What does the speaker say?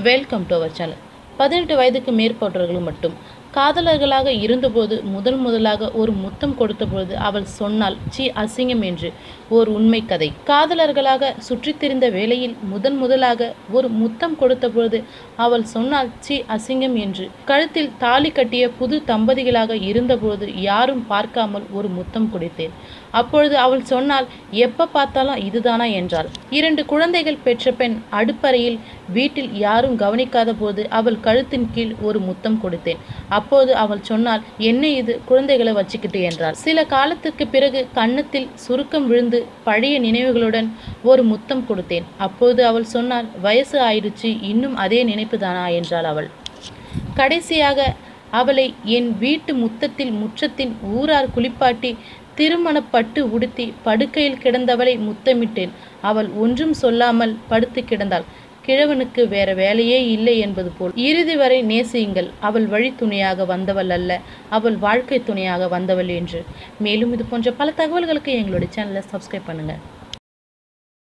Welcome to our channel பதினெட்டு வயதுக்கு மேற்பட்டவர்கள் மட்டும் காதலர்களாக இருந்தபோது முதல் முதலாக ஒரு முத்தம் கொடுத்தபோது அவள் சொன்னாள் சி அசிங்கம் என்று. ஓர் உண்மை கதை. காதலர்களாக சுற்றித் திரிந்த வேளையில் முதன் முதலாக ஒரு முத்தம் கொடுத்தபோது அவள் சொன்னாள் சி அசிங்கம் என்று. கழுத்தில் தாலி கட்டிய புது தம்பதிகளாக இருந்தபோது யாரும் பார்க்காமல் ஒரு முத்தம் கொடுத்தேன். அப்பொழுது அவள் சொன்னாள் எப்ப பார்த்தாலும் இதுதானா? என்றாள். இரண்டு குழந்தைகள் பெற்ற பெண் அடுப்பறையில் வீட்டில் யாரும் கவனிக்காத போது அவள் கழுத்தின் கீழ் ஒரு முத்தம் கொடுத்தேன். அப்போது அவள் சொன்னாள் என்ன இது? குழந்தைகளை வச்சுக்கிட்டு என்றாள். சில காலத்துக்கு பிறகு கன்னத்தில் சுருக்கம் விழுந்து பழைய நினைவுகளுடன் ஒரு முத்தம் கொடுத்தேன். அப்போது அவள் சொன்னாள் வயசு ஆயிடுச்சு இன்னும் அதே நினைப்பு தானா என்றாள் அவள். கடைசியாக அவளை என் வீட்டு முத்தத்தில் முற்றத்தின் ஊரார் குளிப்பாட்டி திருமணப்பட்டு உடுத்தி படுக்கையில் கிடந்தவளை முத்தமிட்டேன். அவள் ஒன்றும் சொல்லாமல் படுத்து கிடந்தாள். கிழவனுக்கு வேற வேலையே இல்லை என்பது போல். இறுதி வரை நேசியுங்கள். அவள் வழி துணையாக வந்தவள் அல்ல. அவள் வாழ்க்கை துணையாக வந்தவள் என்று. மேலும் இது போன்ற பல தகவல்களுக்கு எங்களுடைய சேனலை சப்ஸ்கிரைப் பண்ணுங்கள்